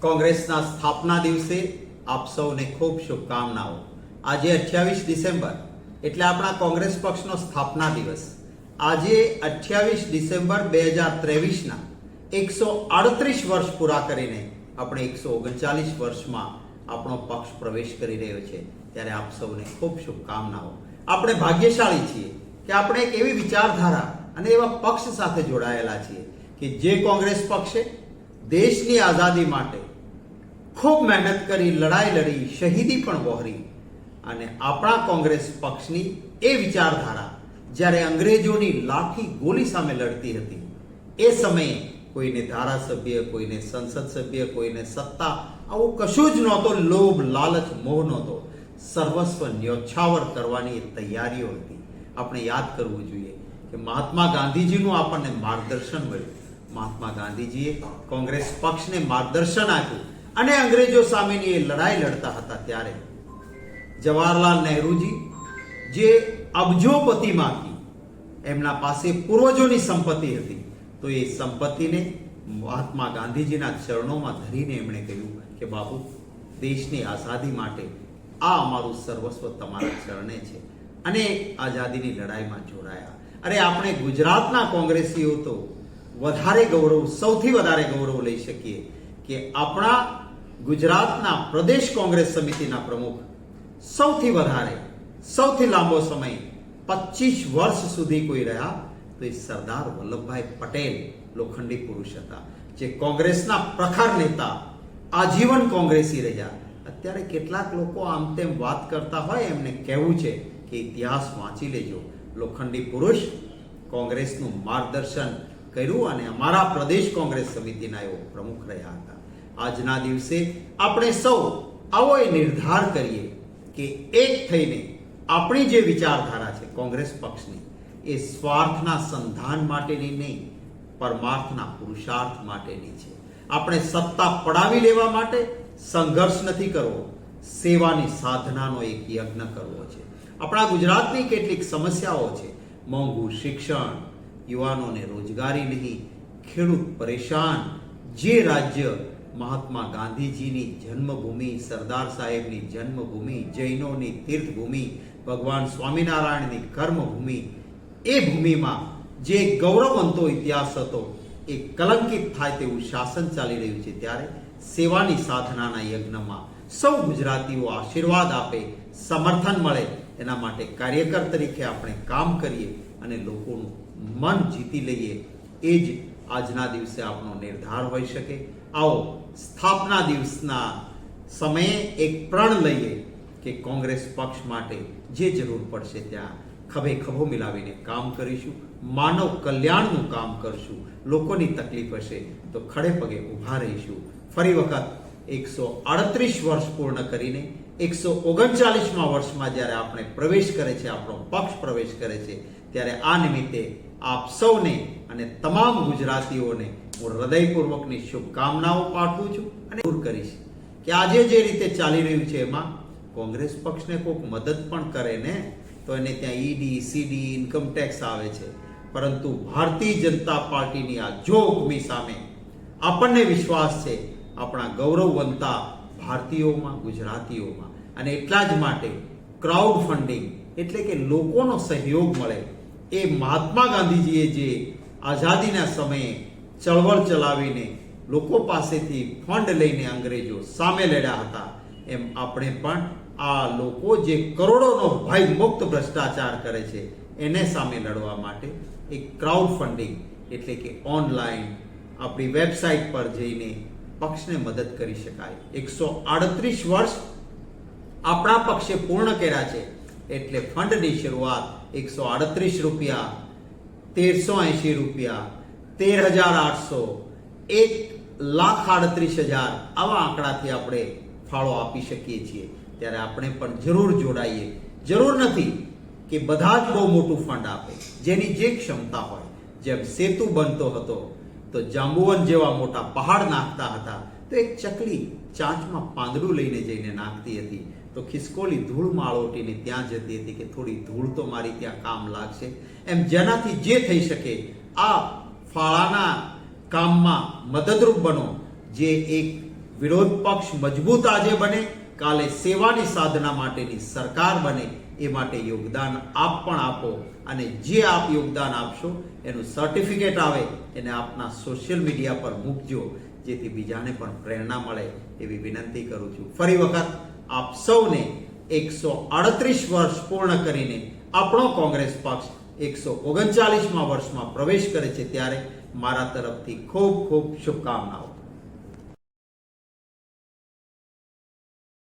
કોંગ્રેસના સ્થાપના દિવસે આપ સૌને ખૂબ શુભકામનાઓ. આજે અઠ્યાવીસ ડિસેમ્બર એટલે આપણા કોંગ્રેસ પક્ષનો સ્થાપના દિવસ. આજે અઠ્યાવીસ ડિસેમ્બર બે હજાર ત્રેવીસના એકસો આડત્રીસ વર્ષ પૂરા કરીને આપણે એકસો ઓગણચાલીસ વર્ષમાં આપણો પક્ષ પ્રવેશ કરી રહ્યો છે. ત્યારે આપ સૌને ખૂબ શુભકામનાઓ. આપણે ભાગ્યશાળી છીએ કે આપણે એક એવી વિચારધારા અને એવા પક્ષ સાથે જોડાયેલા છીએ કે જે કોંગ્રેસ પક્ષે દેશની આઝાદી માટે ખૂબ મહેનત કરી, લડાઈ લડી, શહીદી પણ વહોરી. અને આપણા કોંગ્રેસ પક્ષની એ વિચારધારા જ્યારે અંગ્રેજોની લાઠી ગોલી સામે લડતી હતી, એ સમયે કોઈને ધારાસભ્ય, કોઈને સંસદ સભ્ય, કોઈને સત્તા, આવું કશું જ નહોતો, લોભ, લાલચ, મોહ નહોતો. સર્વસ્વ ન્યોછાવર કરવાની તૈયારીઓ હતી. આપણે યાદ કરવું જોઈએ કે મહાત્મા ગાંધીજીનું આપણને માર્ગદર્શન મળ્યું. મહાત્મા ગાંધીજીએ કોંગ્રેસ પક્ષને માર્ગદર્શન આપ્યું. અને અંગ્રેજો સામેની એ લડાઈ લડતા હતા ત્યારે. જવાહરલાલ નહેરુજી, જે અબજોપતિમાંથી એમના પાસે પૂર્વજોની સંપત્તિ હતી, તો એ સંપત્તિને મહાત્મા ગાંધીજીના ચરણોમાં ધરીને એમણે કહ્યું કે, બાપુ, દેશની આઝાદી માટે આ અમારું સર્વસ્વ તમારા ચરણે છે. અને આઝાદીની લડાઈમાં જોડાયા. અરે, આપણે ગુજરાતના કોંગ્રેસીઓ તો વધારે ગૌરવ, સૌથી વધારે ગૌરવ લઈ શકીએ કે આપણા ગુજરાતના પ્રદેશ કોંગ્રેસ સમિતિના પ્રમુખ સૌથી વધારે, સૌથી લાંબો સમય પચીસ વર્ષ સુધી કોઈ રહ્યા તો એ સરદાર વલ્લભભાઈ પટેલ લોખંડી પુરુષ હતા. જે કોંગ્રેસના પ્રખર નેતા, આજીવન કોંગ્રેસી રહ્યા. અત્યારે કેટલાક લોકો આમ તેમ વાત કરતા હોય, એમને કહેવું છે કે ઇતિહાસ વાંચી લેજો. લોખંડી પુરુષ કોંગ્રેસનું માર્ગદર્શન કર્યું અને અમારા પ્રદેશ કોંગ્રેસ સમિતિના એવો પ્રમુખ રહ્યા હતા. આજના દિવસે આપણે સૌ આવો એ નિર્ધાર કરીએ કે એક થઈને આપણી જે વિચારધારા છે કોંગ્રેસ પક્ષની, એ સ્વાર્થના સંધાન માટેની નહીં, પરમાર્થના પુરુષાર્થ માટેની છે. આપણે સત્તા પડાવી લેવા માટે સંઘર્ષ નથી કરવો, સેવાની સાધનાનો એક યજ્ઞ કરવો છે. આપણા ગુજરાતની કેટલીક સમસ્યાઓ છે. મોંઘું શિક્ષણ, યુવાનોને રોજગારી નહીં, ખેડૂત પરેશાન, જે રાજ્ય મહાત્મા ગાંધીજીની જન્મભૂમિ, સરદાર સાહેબની જન્મભૂમિ, જૈનોની તીર્થભૂમિ, ભગવાન સ્વામિનારાયણની કર્મભૂમિ, એ ભૂમિમાં જે ગૌરવવંતો ઇતિહાસ હતો, એ કલંકિત થાય તેવું શાસન ચાલી રહ્યું છે ત્યારે સેવાની સાધનાના યજ્ઞમાં સૌ ગુજરાતીઓ આશીર્વાદ આપે, સમર્થન મળે. એના માટે કાર્યકર તરીકે આપણે કામ કરીએ અને લોકોનું મન જીતી લઈએ. એ જ આજના દિવસે આપણો નિર્ધાર હોઈ શકે. આવો, સ્થાપના દિવસના સમયે એક પ્રણ લઈએ કે કોંગ્રેસ પક્ષ માટે જે જરૂર પડશે ત્યાં ખભે ખભો મિલાવીને કામ કરીશું, માનવ કલ્યાણનું કામ કરશું, લોકોની તકલીફ હશે તો ખડે પગે ઊભા રહીશું. ફરી વખત એકસો આડત્રીસ વર્ષ પૂર્ણ કરીને એકસો ઓગણચાલીસમાં વર્ષમાં જ્યારે આપણે પ્રવેશ કરે છે, આપણો પક્ષ પ્રવેશ કરે છે, ત્યારે આ નિમિત્તે આપ સૌને અને તમામ ગુજરાતીઓને હું હૃદયપૂર્વકની શુભકામનાઓ પાઠવું છું અને દૂર કરીશ કે આજે જે રીતે ચાલી રહ્યું છે એમાં કોંગ્રેસ પક્ષને કોઈક મદદ પણ કરે ને, તો એને ત્યાં ઈડી, સીડી, ઇન્કમ ટેક્સ આવે છે. પરંતુ ભારતીય જનતા પાર્ટીની આ જોગમી સામે આપણને વિશ્વાસ છે, આપણા ગૌરવવંતા ભારતીયોમાં, ગુજરાતીઓમાં. અને એટલા જ માટે ક્રાઉડ ફંડિંગ એટલે કે લોકોનો સહયોગ મળે એ મહાત્મા ગાંધીજીએ જે આઝાદીના સમયે ચળવળ ચલાવીને લોકો પાસેથી ફંડ લઈને અંગ્રેજો સામે લડ્યા હતા, એમ આપણે પણ આ લોકો જે કરોડોનો ભય મુક્ત ભ્રષ્ટાચાર કરે છે, એને સામે લડવા માટે એક ક્રાઉડ ફંડિંગ એટલે કે ઓનલાઈન આપણી વેબસાઇટ પર જઈને પક્ષને મદદ કરી શકાય. એકસો આડત્રીસ વર્ષ આપણા પક્ષે પૂર્ણ કર્યા છે. એટલે ફંડની શરૂઆત એકસો આડત્રીસ રૂપિયા, તેરસો એંશી રૂપિયા તેર હજાર આઠસો, એક લાખ આડત્રીસ હજાર આવા આંકડાથી આપણે ફાળો આપી શકીએ છીએ. ત્યારે આપણે પણ જરૂર જોડાઈએ. જરૂર નથી કે બધા જ બહુ મોટું ફંડ આપે, જેની જે ક્ષમતા હોય. જેમ સેતુ બનતો હતો, તો જાંબુવન જેવા મોટા પહાડ નાખતા હતા, તો એક ચકલી ચાંચમાં પાંદડું લઈને જઈને નાખતી હતી. તો ખિસકોલી ધૂળ માળોટીને ત્યાં જતી હતી કે થોડી ધૂળ તો મારી ત્યાં કામ લાગશે. એમ જેનાથી જે થઈ શકે, આ ફાળાના કામમાં મદદરૂપ બનો. જે એક વિરોધ પક્ષ મજબૂત આજે બને, કાલે સેવાની સાધના માટેની સરકાર બને, એ માટે યોગદાન આપ પણ આપો અને જે આપ યોગદાન આપશો, એનું સર્ટિફિકેટ આવે, એને આપના સોશિયલ મીડિયા પર મૂકજો, જેથી બીજાને પણ પ્રેરણા મળે, એવી વિનંતી કરું છું. ફરી વખત આપ સૌને એકસો આડત્રીસ વર્ષ પૂર્ણ કરીને આપણો કોંગ્રેસ પક્ષ એકસો ઓગણચાલીસમાં વર્ષમાં પ્રવેશ કરે છે ત્યારે મારા તરફથી ખૂબ ખૂબ શુભકામનાઓ.